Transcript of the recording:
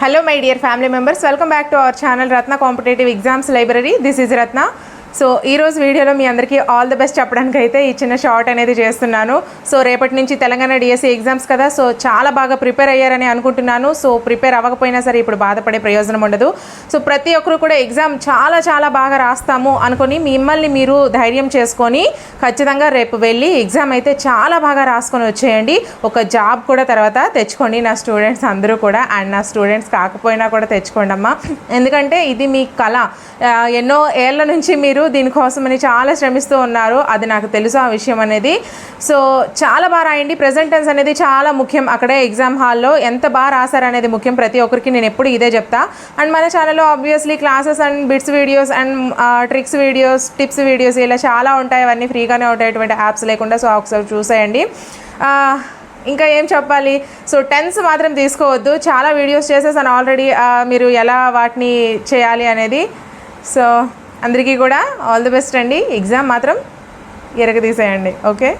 Hello my dear family members, welcome back to our channel Ratna Competitive Exams Library. This is Ratna. So ఈరోజు వీడియోలో మీ అందరికీ all the best చెప్పడానికి అయితే ఈ చిన్న షార్ట్ అనేది చేస్తున్నాను. సో రేపటి నుంచి తెలంగాణ డిఎస్సి ఎగ్జామ్స్ కదా సో చాలా బాగా ప్రిపేర్ అయ్యారని అనుకుంటున్నాను. సో ప్రిపేర్ అవ్వకపోయినా సరే ఇప్పుడు బాధపడే ప్రయోజనం ఉండదు. సో ప్రతి ఒక్కరు కూడా ఎగ్జామ్ చాలా చాలా బాగా రాస్తాము అనుకొని మిమ్మల్ని మీరు ధైర్యం చేసుకొని ఖచ్చితంగా రేపు వెళ్ళి ఎగ్జామ్ అయితే చాలా బాగా రాసుకొని వచ్చేయండి. ఒక జాబ్ కూడా తర్వాత తెచ్చుకోండి. నా స్టూడెంట్స్ అందరూ కూడా అండ్ నా స్టూడెంట్స్ కాకపోయినా కూడా తెచ్చుకోండి అమ్మా. ఎందుకంటే ఇది మీ కళ. ఎన్నో ఏళ్ళ నుంచి మీరు దీనికోసమని చాలా శ్రమిస్తూ ఉన్నారు. అది నాకు తెలుసు ఆ విషయం అనేది. సో చాలా బాగా రాయండి. ప్రెజెంటెన్స్ అనేది చాలా ముఖ్యం. అక్కడే ఎగ్జామ్ హాల్లో ఎంత బాగా రాశారు అనేది ముఖ్యం. ప్రతి ఒక్కరికి నేను ఎప్పుడు ఇదే చెప్తా. అండ్ మన ఛానల్లో obviously classes and bits videos and tricks videos tips videos ఇలా చాలా ఉంటాయి. అవన్నీ ఫ్రీగానే ఉంటాయి యాప్స్ లేకుండా సో ఒకసారి చూసేయండి. ఇంకా ఏం చెప్పాలి? సో టెన్స్ మాత్రం తీసుకోవద్దు. చాలా వీడియోస్ చేసేసాను ఆల్రెడీ మీరు ఎలా వాటిని చేయాలి అనేది. సో అందరికీ కూడా ఆల్ ది బెస్ట్ అండి. ఎగ్జామ్ మాత్రం ఎరగ తీసేయండి. ఓకే?